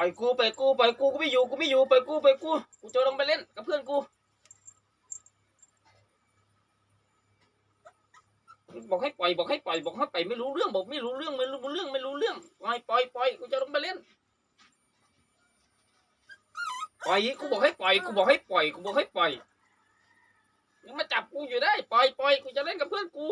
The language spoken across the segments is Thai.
ปล่อยกูไปกูปล่อยกูกูไม่อยู่กูไม่อยู่ปล่อยกูไปกูกูจะลงไปเล่นกับเพื่อนกูบอกให้ปล่อยบอกให้ปล่อยบอกให้ปล่อยไม่รู้เรื่องบอกไม่รู้เรื่องไม่รู้เรื่องไม่รู้เรื่องปล่อยปล่อยปล่อยกูจะลงไปเล่นปล่อยกูบอกให้ปล่อยกูบอกให้ปล่อยกูบอกให้ปล่อยยังมาจับกูอยู่ได้ ปล่อยปล่อยกูจะเล่นกับเพื่อนกู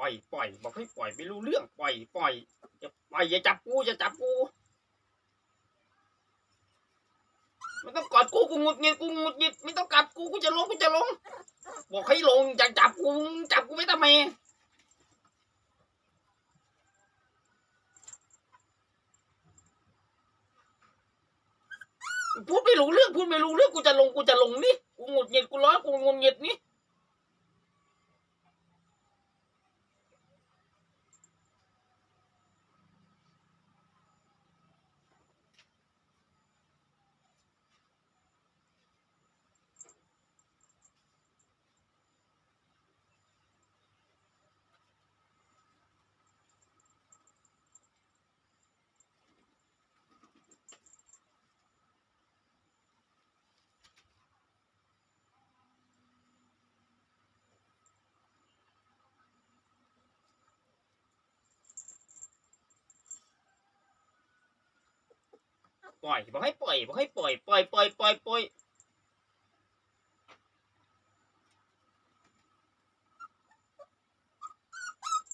บ อกให้ปล่อยปล่อย บอกให้ปล่อยไม่รู้เรื่องปล่อยปล่อยอย่าปล่อยอย่าจับกูอย่าจับกูไม่ต้องกอดกูกูงุดหงิดกูงุดหงิดไม่ต้องกัดกูกูจะลงกูจะลง บอกให้ลงอย่าจับกูจับกูไม่ทำไมพูดไม่รู้เรื่องพูดไม่รู้เรื่องกูจะลงกูจะลงนี่กูงุดหงิดกูร้อนกูงุดหงิดนี่ ปล่อยบอกให้ปล่อยบอกให้ปล่อยปล่อยปล่อยปล่อยปล่อย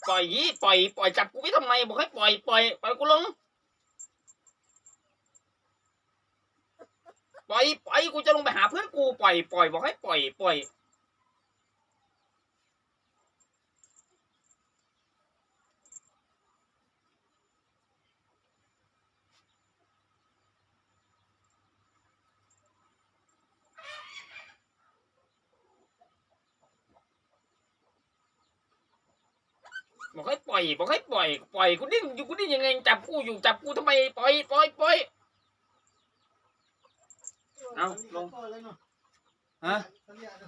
ปล่อยยี่ปล่อยปล่อยจับกูไว้ทำไมบอกให้ปล่อยปล่อยปล่อยกูลงปล่อยปล่อยกูจะลงไปหาเพื่อนกูปล่อยปล่อยบอกให้ปล่อยปล่อย บอกให้ปล่อย บอกให้ปล่อย ปล่อยกูดิ้นอยู่กูดิ้นยังไงจับกูอยู่จับกูทำไมปล่อยปล่อยปล่อย เอาลง ฮะสัญญาณ